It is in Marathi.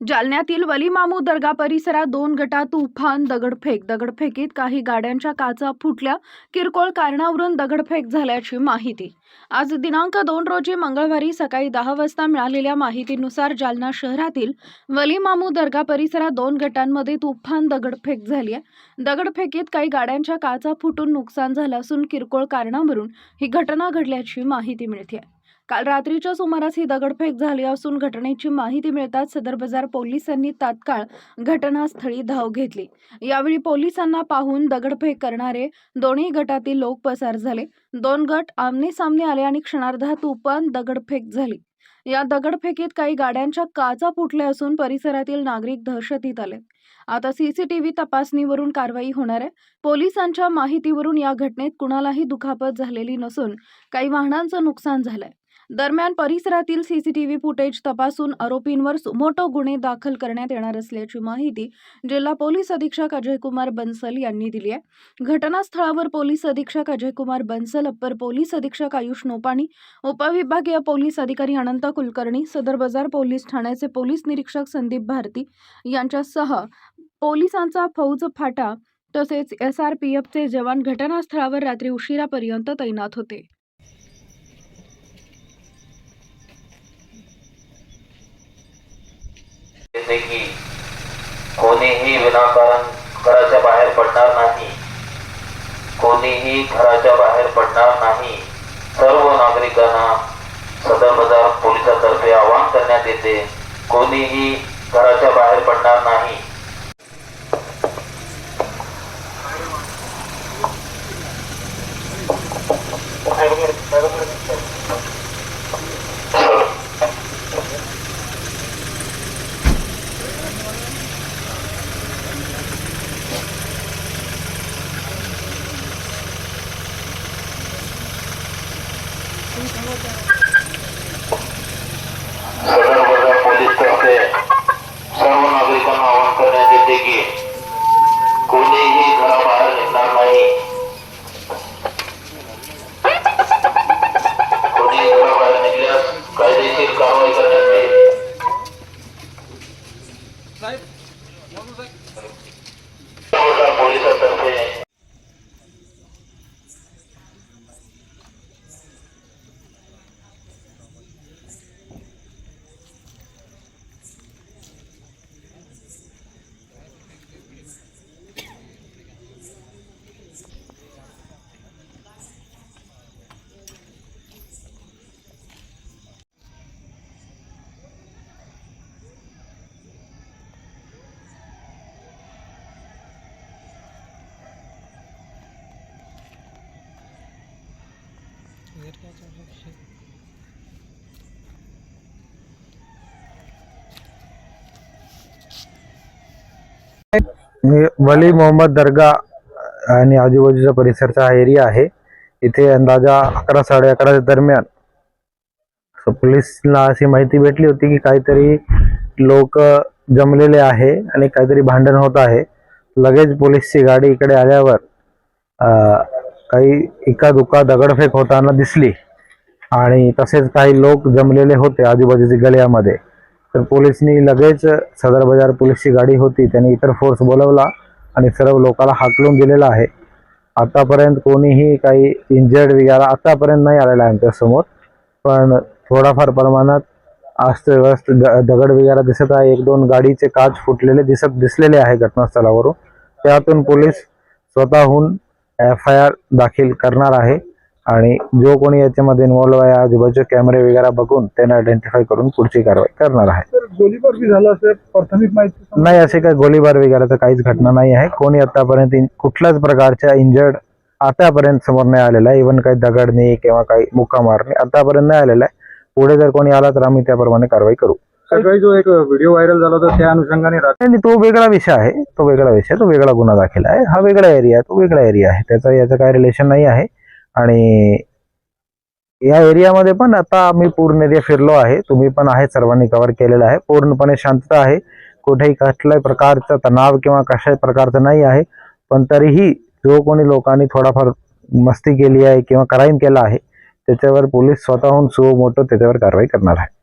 जालन्यातील वलीमामू दर्गा परिसरात दोन गटात तुफान दगडफेक. दगडफेकीत काही गाड्यांच्या काचा फुटल्या. किरकोळ कारणावरून दगडफेक झाल्याची माहिती. आज दिनांक दोन रोजी मंगळवारी सकाळी दहा वाजता मिळालेल्या माहितीनुसार जालना शहरातील वलीमामू दर्गा परिसरात दोन गटांमध्ये तुफान दगडफेक झाली आहे दगडफेकीत काही गाड्यांच्या काचा फुटून नुकसान झालं असून किरकोळ कारणावरून ही घटना घडल्याची माहिती मिळते काल रात्रीच्या सुमारास ही दगडफेक झाली असून घटनेची माहिती मिळताच सदर बाजार पोलिसांनी तात्काळ घटनास्थळी धाव घेतली. यावेळी पोलिसांना पाहून दगडफेक करणारे दोन्ही गटातील लोक पसार झाले. दोन गट आमने सामने आले आणि क्षणार्धात तुफान दगडफेक झाली. या दगडफेकीत काही गाड्यांच्या काचा फुटल्या असून परिसरातील नागरिक दहशतीत आले. आता सीसीटीव्ही तपासणीवरून कारवाई होणार आहे. पोलिसांच्या माहितीवरून या घटनेत कुणालाही दुखापत झालेली नसून काही वाहनांचं नुकसान झालंय. दरम्यान परिसरातील सीसीटीव्ही फुटेज तपासून आरोपींवर सुमोटो गुन्हे दाखल करण्यात येणार असल्याची माहिती जिल्हा पोलीस अधीक्षक अजयकुमार बन्सल यांनी दिली आहे. घटनास्थळावर पोलीस अधीक्षक अजयकुमार बन्सल अप्पर पोलीस अधीक्षक आयुष नोपाणी उपविभागीय पोलीस अधिकारी अनंत कुलकर्णी सदर बाजार पोलीस ठाण्याचे पोलीस निरीक्षक संदीप भारती यांच्यासह पोलिसांचा फौज फाटा तसेच एस आर पी एफचे जवान घटनास्थळावर रात्री उशिरापर्यंत तैनात होते. जसे की कोणीही विनाकारण घराच्या बाहेर पडणार नाही. कोणीही घराच्या बाहेर पडणार नाही. सर्व नागरिकांना सदर बाजार पोलिसांतर्फे आवाहन करण्यात येते. कोणीही घराच्या बाहेर पडणार नाही. सदर पोलीस तर्फे सर्व नागरिकांना आवाहन करण्यात येते की कोणीही घराबाहेर निघणार नाही. कोणी घराबाहेर निघल्यास कायदेशीर कारवाई करण्यात वली मोहम्मद दर्गा आणि आजूबाजूचा परिसरचा हा एरिया आहे. इथे अंदाजा अकरा साडे अकराच्या दरम्यान. पोलिसला अशी माहिती भेटली होती की काहीतरी लोक जमलेले आहे आणि काहीतरी भांडण होत आहे. लगेच पोलीसची गाडी इकडे आल्यावर अं, काही इका दुका दगडफेक होताना दिसली. आणि तसेच काही लोक जमलेले होते आजूबाजूच्या गळ्यामध्ये तर पोलिसनी लगेच सदर बाजार पोलीसची गाडी होती त्यांनी इतर फोर्स बोलवला आणि सर्व लोकांना हाकलून दिलेला आहे. आतापर्यंत कोणीही काही इंजर्ड वगैरे आतापर्यंत नाही आलेला आहे आमच्यासमोर पण थोडाफार प्रमाणात अस्तव्यस्त द दगड वगैरे दिसत आहे. एक दोन गाडीचे काच फुटलेले दिसत दिसलेले आहे घटनास्थळावरून. त्यातून पोलीस स्वतःहून एफ आय आर दाखल करणार आहे. आणि जो कोणी याच्यामध्ये इन्व्हॉल्व आहे आजूबाजूचे कॅमेरे वगैरे बघून त्यांना आयडेंटिफाय करून पुढची कारवाई करणार आहे. नाही असे काही गोळीबार वगैरेचं काहीच घटना नाही आहे. कोणी आतापर्यंत कुठल्याच प्रकारच्या इंजर्ड आतापर्यंत समोर नाही आलेला आहे. इव्हन काही दगडणे किंवा काही मुक्का मारणे आतापर्यंत नाही आलेला आहे. पुढे जर कोणी आला तर आम्ही त्याप्रमाणे कारवाई करू. सकाळी जो एक व्हिडिओ व्हायरल झाला होता त्या अनुषंगाने रात्री आणि तो वेगळा विषय आहे तो वेगळा विषय तो वेगळा गुन्हा दाखल आहे. हा वेगळा एरिया आहे तो वेगळा एरिया आहे. त्याचा याचं काय रिलेशन नाही आहे. आणि या एरियामध्ये पण आता आम्ही पूर्ण एरिया फिरलो आहे तुम्ही पण आहे सर्वांनी कव्हर केलेलं आहे. पूर्णपणे शांतता आहे. कुठेही कसल्याही प्रकारचा तणाव किंवा कशाही प्रकारचा नाही आहे. पण तरीही जो कोणी लोकांनी थोडाफार मस्ती केली आहे किंवा क्राईम केला आहे त्याच्यावर पोलीस स्वतःहून सुमोटो मोठं त्याच्यावर कारवाई करणार आहे.